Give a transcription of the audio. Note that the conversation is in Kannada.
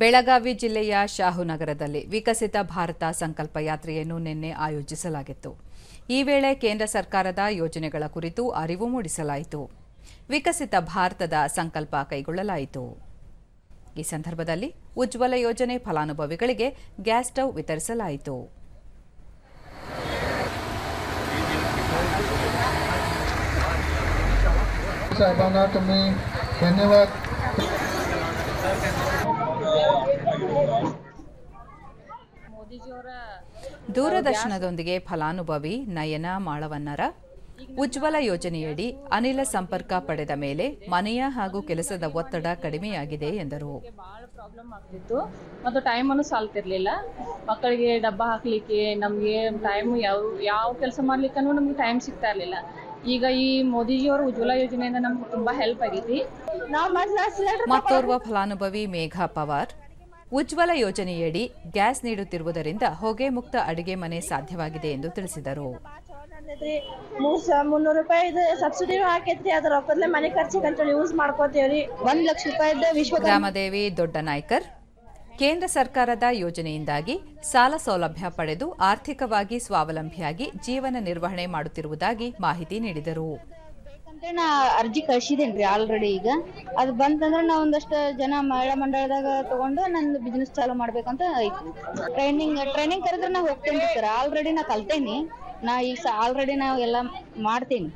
ಬೆಳಗಾವಿ ಜಿಲ್ಲೆಯ ಶಾಹುನಗರದಲ್ಲಿ ವಿಕಸಿತ ಭಾರತ ಸಂಕಲ್ಪ ಯಾತ್ರೆಯನ್ನು ನಿನ್ನೆ ಆಯೋಜಿಸಲಾಗಿತ್ತು. ಈ ವೇಳೆ ಕೇಂದ್ರ ಸರ್ಕಾರದ ಯೋಜನೆಗಳ ಕುರಿತು ಅರಿವು ಮೂಡಿಸಲಾಯಿತು. ವಿಕಸಿತ ಭಾರತದ ಸಂಕಲ್ಪ ಕೈಗೊಳ್ಳಲಾಯಿತು. ಈ ಸಂದರ್ಭದಲ್ಲಿ ಉಜ್ವಲ ಯೋಜನೆ ಫಲಾನುಭವಿಗಳಿಗೆ ಗ್ಯಾಸ್ ಸ್ಟವ್ ವಿತರಿಸಲಾಯಿತು. ಸಾಹೇಬಾನ ಧನ್ಯವಾದ. ದೂರದರ್ಶನದೊಂದಿಗೆ ಫಲಾನುಭವಿ ನಯನ ಮಾಳವನ್ನರ ಉಜ್ವಲ ಯೋಜನೆಯಡಿ ಅನಿಲ ಸಂಪರ್ಕ ಪಡೆದ ಮೇಲೆ ಮನೆಯ ಹಾಗೂ ಕೆಲಸದ ಒತ್ತಡ ಕಡಿಮೆಯಾಗಿದೆ ಎಂದರು. ಪ್ರಾಬ್ಲಮ್ ಆಗ್ತಿತ್ತು. ಮತ್ತು ಟೈಮನ್ನು ಸಾಲ್ತಿರ್ಲಿಲ್ಲ. ಮಕ್ಕಳಿಗೆ ಡಬ್ಬ ಹಾಕ್ಲಿಕ್ಕೆ ನಮಗೆ ಟೈಮ್ ಯಾವ ಯಾವ ಕೆಲಸ ಮಾಡ್ಲಿಕ್ಕೂ ನಮ್ಗೆ ಟೈಮ್ ಸಿಗ್ತಾ ಇರಲಿಲ್ಲ. ಈಗ ಈ ಮೋದಿಜಿಯವರ ಉಜ್ವಲ ಯೋಜನೆಯಿಂದ ನಮ್ಗೆ ತುಂಬಾ ಹೆಲ್ಪ್ ಆಗೈತಿ. ಮತ್ತೋರ್ವ ಫಲಾನುಭವಿ ಮೇಘಾ ಪವಾರ್ ಉಜ್ವಲ ಯೋಜನೆಯಡಿ ಗ್ಯಾಸ್ ನೀಡುತ್ತಿರುವುದರಿಂದ ಹೊಗೆ ಮುಕ್ತ ಅಡುಗೆ ಮನೆ ಸಾಧ್ಯವಾಗಿದೆ ಎಂದು ತಿಳಿಸಿದರು. ಮುನ್ನೂರು ರೂಪಾಯಿ ಸಬ್ಸಿಡಿನೂ ಹಾಕೈತ್ರಿ ಅದ್ರ ರೊಕ್ಕದ್ಲೆ ಮನೆ ಖರ್ಚಿಗೆ ಅಂತೇಳಿ ಯೂಸ್ ಮಾಡ್ಕೋತೇವ್ರಿ ಒಂದ್ ಲಕ್ಷ ರೂಪಾಯಿ ವಿಶ್ವ ಗ್ರಾಮದೇವಿ ದೊಡ್ಡನಾಯ್ಕರ್ ಕೇಂದ್ರ ಸರ್ಕಾರದ ಯೋಜನೆಯಿಂದಾಗಿ ಸಾಲ ಸೌಲಭ್ಯ ಪಡೆದು ಆರ್ಥಿಕವಾಗಿ ಸ್ವಾವಲಂಬಿಯಾಗಿ ಜೀವನ ನಿರ್ವಹಣೆ ಮಾಡುತ್ತಿರುವುದಾಗಿ ಮಾಹಿತಿ ನೀಡಿದರು. ಬೇಕಂತ ನಾ ಅರ್ಜಿ ಕಳ್ಸಿದೇನ್ರಿ ಆಲ್ರೆಡಿ ಈಗ. ಅದ್ ಬಂತಂದ್ರ ನಾ ಒಂದಷ್ಟು ಜನ ಮಹಿಳಾ ಮಂಡಳದಾಗ ತಗೊಂಡು ನಂದು ಬಿಸ್ನೆಸ್ ಚಾಲೂ ಮಾಡ್ಬೇಕಂತ ಐತಿ. ಟ್ರೈನಿಂಗ್ ಟ್ರೈನಿಂಗ್ ಕರೆದ್ರೆ ನಾ ಹೋಗ್ತೇನೆ ಸರ್ ಆಲ್ರೆಡಿ ನಾ ಕಲ್ತೇನಿ. ನಾ ಈಗ ಆಲ್ರೆಡಿ ನಾ ಎಲ್ಲ ಮಾಡ್ತೀನಿ.